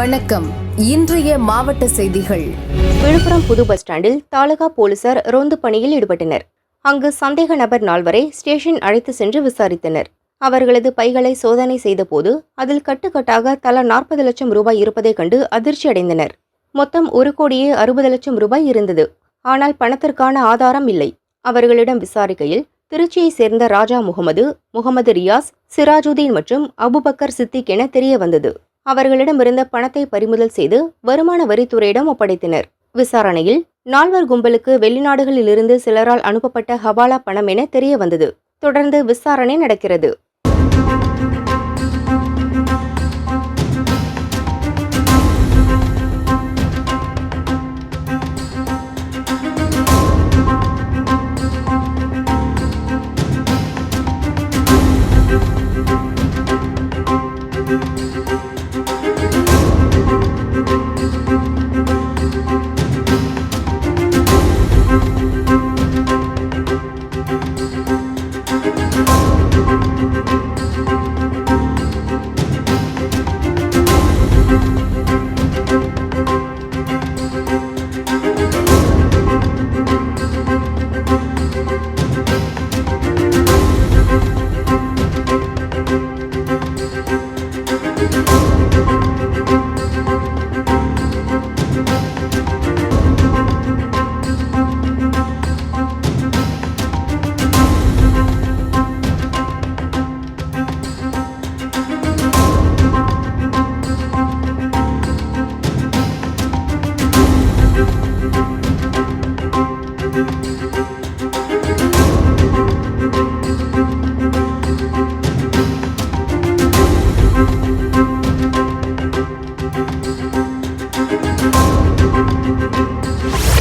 வணக்கம். இன்றைய மாவட்ட செய்திகள். விழுப்புரம் புது பஸ் ஸ்டாண்டில் தாலுகா போலீசார் ரோந்து பணியில் ஈடுபட்டனர். அங்கு சந்தேக நபர் நால்வரை ஸ்டேஷன் அழைத்து சென்று விசாரித்தனர். அவர்களது பைகளை சோதனை செய்தபோது அதில் கட்டுக்கட்டாக தலா நாற்பது லட்சம் ரூபாய் இருப்பதைக் கண்டு அதிர்ச்சி அடைந்தனர். மொத்தம் ஒரு கோடியே அறுபது லட்சம் ரூபாய் இருந்தது. ஆனால் பணத்திற்கான ஆதாரம் இல்லை. அவர்களிடம் விசாரிக்கையில் திருச்சியைச் சேர்ந்த ராஜா முகமது முகமது ரியாஸ் சிராஜுதீன் மற்றும் அபுபக்கர் சித்திக் என தெரிய வந்தது அவர்களிடமிருந்த பணத்தை பறிமுதல் செய்து வருமான வரித்துறையிடம் ஒப்படைத்தனர். விசாரணையில் நால்வர் கும்பலுக்கு வெளிநாடுகளிலிருந்து சிலரால் அனுப்பப்பட்ட ஹவாலா பணம் என தெரிய வந்தது தொடர்ந்து விசாரணை நடக்கிறது.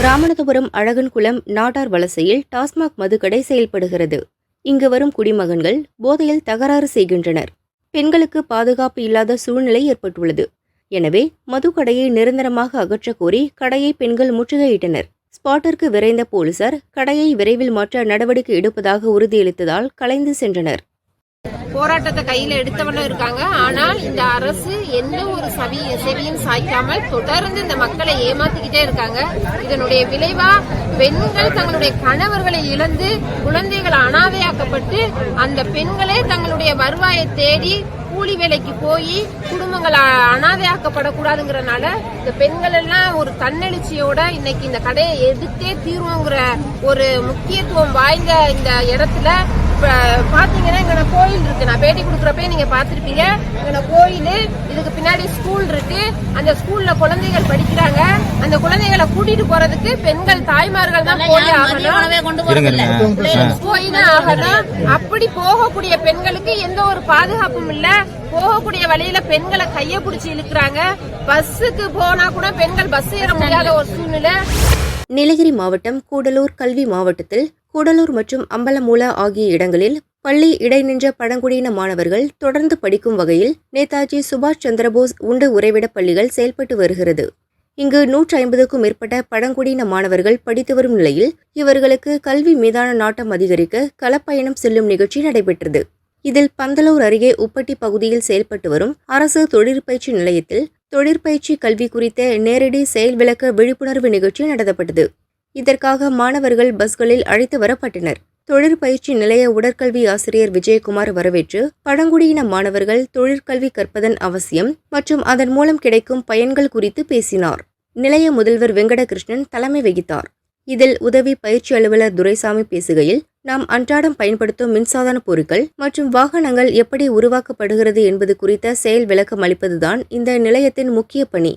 ராமநாதபுரம் அழகன்குளம் நாட்டார் வலசையில் டாஸ்மாக் மதுக்கடை செயல்படுகிறது. இங்கு வரும் குடிமகன்கள் போதையில் தகராறு செய்கின்றனர். பெண்களுக்கு பாதுகாப்பு இல்லாத சூழ்நிலை ஏற்பட்டுள்ளது. எனவே மதுக்கடையை நிரந்தரமாக அகற்றக் கோரி கடையை பெண்கள் முற்றுகையிட்டனர். ஸ்பாட்டிற்கு விரைந்த போலீசார் கடையை விரைவில் மாற்ற நடவடிக்கை எடுப்பதாக உறுதியளித்ததால் கலைந்து சென்றனர். போராட்டத்தை கையில எடுத்தவனும் இருக்காங்க. ஆனால் இந்த அரசு எந்த ஒரு சவி செவியும் சாய்க்காமல் தொடர்ந்து இந்த மக்களை ஏமாத்திக்கிட்டே இருக்காங்க. இதனுடைய விளைவா பெண்கள் தங்களுடைய கணவர்களை இழந்து குழந்தைகள் அனாதையாக்கப்பட்டு அந்த பெண்களே தங்களுடைய வருவாயை தேடி கூலி வேலைக்கு போய் குடும்பங்கள் அனாதையாக்கப்படக்கூடாதுங்கிறனால இந்த பெண்கள் எல்லாம் ஒரு தன்னெழுச்சியோட இன்னைக்கு இந்த கடையை எதிர்த்தே தீர்வோங்கிற ஒரு முக்கியத்துவம் வாய்ந்த இந்த இடத்துல இப்ப பாத்தீங்கன்னா இங்க கோயில் இருக்கு. நான் பேட்டி கொடுக்குறப்ப நீங்க பாத்திருப்பீங்க இங்க கோயில் இதுக்கு பின்னாடி ஸ்கூல் இருக்கு. அந்த ஸ்கூல்ல குழந்தைகள் படிக்கிறாங்க. அந்த குழந்தைகளை கூட்டிட்டு போறதுக்கு பெண்கள் தாய்மார்கள் தான் போய் ஆகணும். போய் தான் ஆகணும். அப்படி போகக்கூடிய பெண்களுக்கு எந்த ஒரு பாதுகாப்பும் இல்ல. போகக்கூடிய வழியில பெண்களை கைய பிடிச்சி இழுக்கிறாங்க. பஸ்ஸுக்கு போனா கூட பெண்கள் பஸ் ஏற முடியாத ஒரு சூழ்நிலை. நீலகிரி மாவட்டம் கூடலூர் கல்வி மாவட்டத்தில் கூடலூர் மற்றும் அம்பலமூல ஆகிய இடங்களில் பள்ளி இடைநின்ற பழங்குடியின மாணவர்கள் தொடர்ந்து படிக்கும் வகையில் நேதாஜி சுபாஷ் சந்திரபோஸ் உண்டு உறைவிட பள்ளிகள் செயல்பட்டு வருகிறது. இங்கு நூற்றி ஐம்பதுக்கும் மேற்பட்ட பழங்குடியின மாணவர்கள் படித்து வரும் நிலையில் இவர்களுக்கு கல்வி மீதான நாட்டம் அதிகரிக்க களப்பயணம் செல்லும் நிகழ்ச்சி நடைபெற்றது. இதில் பந்தலூர் அருகே உப்பட்டி பகுதியில் செயல்பட்டு வரும் அரசு தொழிற்பயிற்சி நிலையத்தில் தொழிற்பயிற்சி கல்வி குறித்த நேரடி செயல் விளக்க விழிப்புணர்வு நிகழ்ச்சி நடத்தப்பட்டது. இதற்காக மாணவர்கள் பஸ்களில் அழைத்து வரப்பட்டனர். தொழிற்பயிற்சி நிலைய உடற்கல்வி ஆசிரியர் விஜயகுமார் வரவேற்று பழங்குடியின மாணவர்கள் தொழிற்கல்வி கற்பதன் அவசியம் மற்றும் அதன் மூலம் கிடைக்கும் பயன்கள் குறித்து பேசினார். நிலைய முதல்வர் வெங்கடகிருஷ்ணன் தலைமை வகித்தார். இதில் உதவி பயிற்சி அலுவலர் துரைசாமி பேசுகையில் நாம் அன்றாடம் பயன்படுத்தும் மின்சாதன பொருட்கள் மற்றும் வாகனங்கள் எப்படி உருவாக்கப்படுகிறது என்பது குறித்த செயல் விளக்கம் அளிப்பதுதான் இந்த நிலையத்தின் முக்கிய பணி.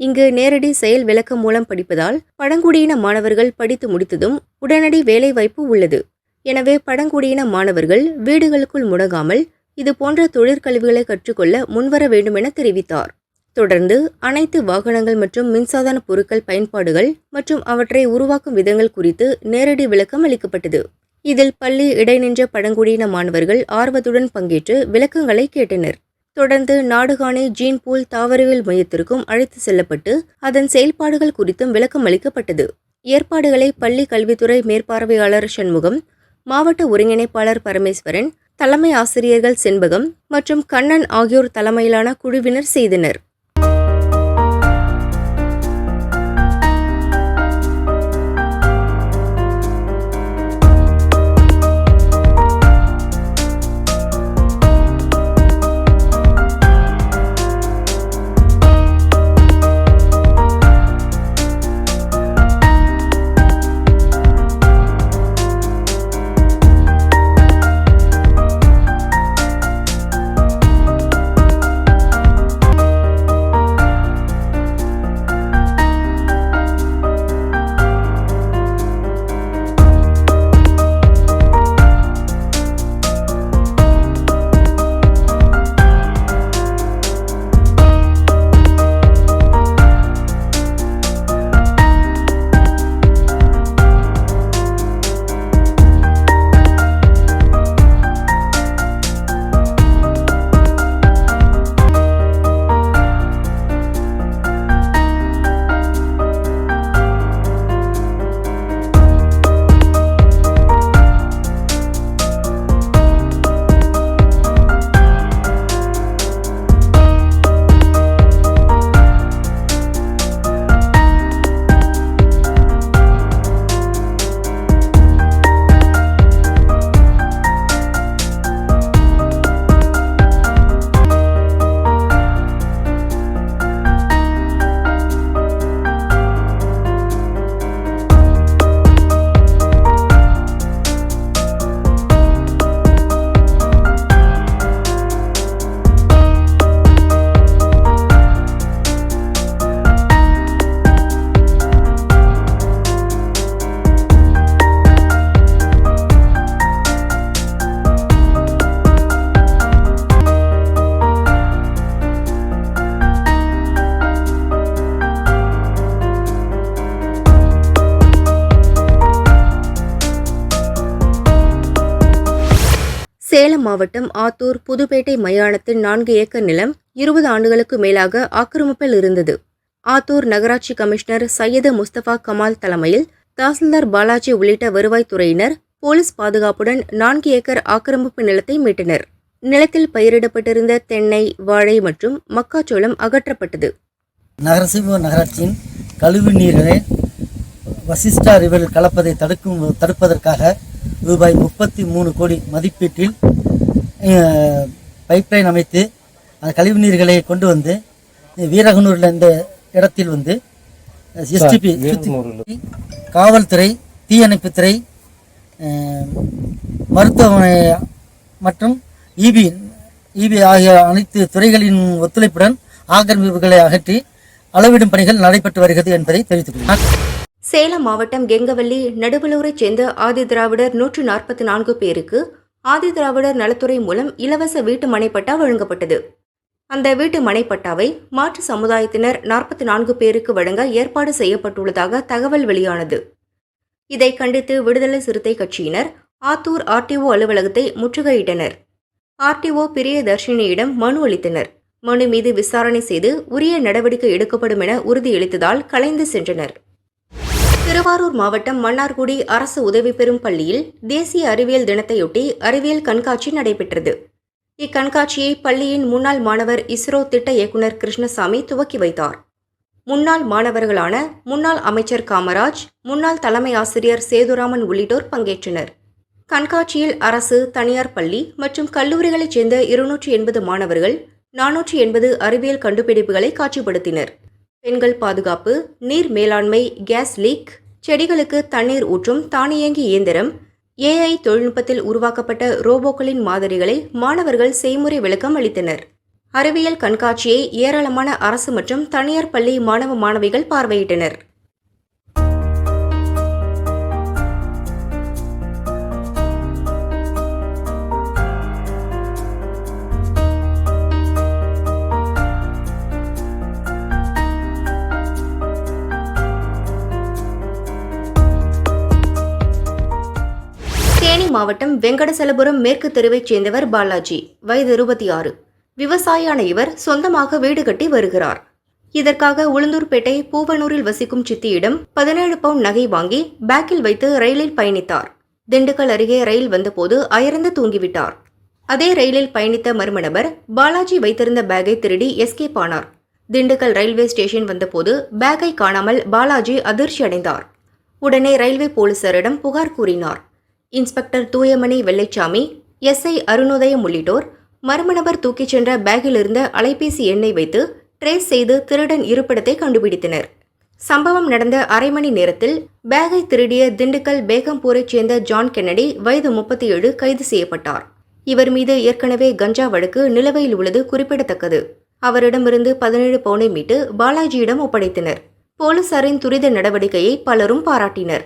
இங்கு நேரடி செயல் விளக்கம் மூலம் படிப்பதால் பழங்குடியின மாணவர்கள் படித்து முடித்ததும் உடனடி வேலைவாய்ப்பு உள்ளது. எனவே பழங்குடியின மாணவர்கள் வீடுகளுக்குள் முடங்காமல் இது போன்ற தொழிற்கல்விகளை கற்றுக்கொள்ள முன்வர வேண்டும் என தெரிவித்தார். தொடர்ந்து அனைத்து வாகனங்கள் மற்றும் மின்சாதன பொருட்கள் பயன்பாடுகள் மற்றும் அவற்றை உருவாக்கும் விதங்கள் குறித்து நேரடி விளக்கம் அளிக்கப்பட்டது. இதில் பள்ளி இடைநின்ற பழங்குடியின மாணவர்கள் ஆர்வத்துடன் பங்கேற்று விளக்கங்களை கேட்டனர். தொடர்ந்து நாடுகாணி ஜீன் பூல் தாவரவியல் மையத்திற்கும் அழைத்து செல்லப்பட்டு அதன் செயல்பாடுகள் குறித்தும் விளக்கம் அளிக்கப்பட்டது. ஏற்பாடுகளை பள்ளி கல்வித்துறை மேற்பார்வையாளர் சண்முகம் மாவட்ட ஒருங்கிணைப்பாளர் பரமேஸ்வரன் தலைமை ஆசிரியர்கள் செண்பகம் மற்றும் கண்ணன் ஆகியோர் தலைமையிலான குழுவினர் செய்தனர். சேலம் மாவட்டம் ஆத்தூர் புதுப்பேட்டை மயானத்தின் நான்கு ஏக்கர் நிலம் இருபது ஆண்டுகளுக்கு மேலாக ஆக்கிரமிப்பில் இருந்தது. ஆத்தூர் நகராட்சி கமிஷனர் சையது முஸ்தபா கமால் தலைமையில் தாசில்தார் பாலாஜி உள்ளிட்ட வருவாய்த்துறையினர் போலீஸ் பாதுகாப்புடன் நான்கு ஏக்கர் ஆக்கிரமிப்பு நிலத்தை மீட்டனர். நிலத்தில் பயிரிடப்பட்டிருந்த தென்னை வாழை மற்றும் மக்காச்சோளம் அகற்றப்பட்டது. நகரசபை நகராட்சியின் கழிவு நீரை வசிஷ்டா ரிவரில் கலப்பதை தடுக்கும் தடுப்பதற்காக ரூபாய் முப்பத்தி மூணு கோடி மதிப்பீட்டில் பைப்லைன் அமைத்து அந்த கழிவு நீர்களை கொண்டு வந்து வீரகனூரில் இந்த இடத்தில் வந்து எஸ்டிபி காவல்துறை தீயணைப்புத்துறை மருத்துவமனை மற்றும் இபி இபி ஆகிய அனைத்து துறைகளின் ஒத்துழைப்புடன் ஆக்கிரமிப்புகளை அகற்றி அளவிடும் பணிகள் நடைபெற்று வருகிறது என்பதை தெரிவித்துக் கொள்கிறேன் சேலம் மாவட்டம் கெங்கவல்லி நடுவலூரைச் சேர்ந்த ஆதிதிராவிடர் நூற்று நாற்பத்தி நான்கு பேருக்கு ஆதிதிராவிடர் நலத்துறை மூலம் இலவச வீட்டு மனைப்பட்டா வழங்கப்பட்டது. அந்த வீட்டு மனைப்பட்டாவை மாற்று சமுதாயத்தினர் நாற்பத்தி நான்கு பேருக்கு வழங்க ஏற்பாடு செய்யப்பட்டுள்ளதாக தகவல் வெளியானது. இதை கண்டித்து விடுதலை சிறுத்தை கட்சியினர் ஆத்தூர் ஆர்டிஓ அலுவலகத்தை முற்றுகையிட்டனர். ஆர்டிஓ பிரியதர்ஷினியிடம் மனு அளித்தனர். மனு மீது விசாரணை செய்து உரிய நடவடிக்கை எடுக்கப்படும் என உறுதியளித்ததால் கலைந்து சென்றனர். திருவாரூர் மாவட்டம் மன்னார்குடி அரசு உதவி பெறும் பள்ளியில் தேசிய அறிவியல் தினத்தையொட்டி அறிவியல் கண்காட்சி நடைபெற்றது. இக்கண்காட்சியை பள்ளியின் முன்னாள் மாணவர் இஸ்ரோ திட்ட இயக்குனர் கிருஷ்ணசாமி துவக்கி வைத்தார். முன்னாள் மாணவர்களான முன்னாள் அமைச்சர் காமராஜ் முன்னாள் தலைமை ஆசிரியர் சேதுராமன் உள்ளிட்டோர் பங்கேற்றனர். கண்காட்சியில் அரசு தனியார் பள்ளி மற்றும் கல்லூரிகளைச் சேர்ந்த இருநூற்றி எண்பது மாணவர்கள் நானூற்றி எண்பது அறிவியல் கண்டுபிடிப்புகளை காட்சிப்படுத்தினர். பெண்கள் பாதுகாப்பு நீர் மேலாண்மை கேஸ் லீக் செடிகளுக்கு தண்ணீர் ஊற்றும் தானியங்கி இயந்திரம் ஏஐ தொழில்நுட்பத்தில் உருவாக்கப்பட்ட ரோபோக்களின் மாதிரிகளை மாணவர்கள் செய்முறை விளக்கம் அளித்தனர். அறிவியல் கண்காட்சியை ஏராளமான அரசு மற்றும் தனியார் பள்ளி மாணவ மாணவிகள் பார்வையிட்டனர். மாவட்டம் வெங்கடசலபுரம் மேற்கு தெருவைச் சேர்ந்தவர் பாலாஜி. வயது இருபத்தி ஆறு விவசாயியான இவர் சொந்தமாக வீடு கட்டி வருகிறார். இதற்காக உளுந்தூர்பேட்டை பூவனூரில் வசிக்கும் சித்தியிடம் பதினேழு பவுண்ட் நகை வாங்கி பேக்கில் வைத்து ரயிலில் பயணித்தார். திண்டுக்கல் அருகே ரயில் வந்தபோது அயர்ந்து தூங்கிவிட்டார். அதே ரயிலில் பயணித்த மர்ம நபர் பாலாஜி வைத்திருந்த பேக்கை திருடி எஸ்கேப் ஆனார். திண்டுக்கல் ரயில்வே ஸ்டேஷன் வந்தபோது பேக்கை காணாமல் பாலாஜி அதிர்ச்சி அடைந்தார் உடனே ரயில்வே போலீசாரிடம் புகார் கூறினார். இன்ஸ்பெக்டர் தூயமணி வெள்ளைச்சாமி எஸ்ஐ அருணோதயம் உள்ளிட்டோர் மர்ம நபர் தூக்கிச் சென்ற பேக்கில் இருந்த அலைபேசி எண்ணை வைத்து ட்ரேஸ் செய்து திருடன் இருப்பிடத்தை கண்டுபிடித்தனர். சம்பவம் நடந்த அரை மணி நேரத்தில் பேகை திருடிய திண்டுக்கல் பேகம்பூரைச் சேர்ந்த ஜான் கென்னடி வயது முப்பத்தி ஏழு கைது செய்யப்பட்டார். இவர் மீது ஏற்கனவே கஞ்சா வழக்கு நிலுவையில் உள்ளது குறிப்பிடத்தக்கது. அவரிடமிருந்து பதினேழு பவுனை மீட்டு பாலாஜியிடம் ஒப்படைத்தனர். போலீசாரின் துரித நடவடிக்கையை பலரும் பாராட்டினர்.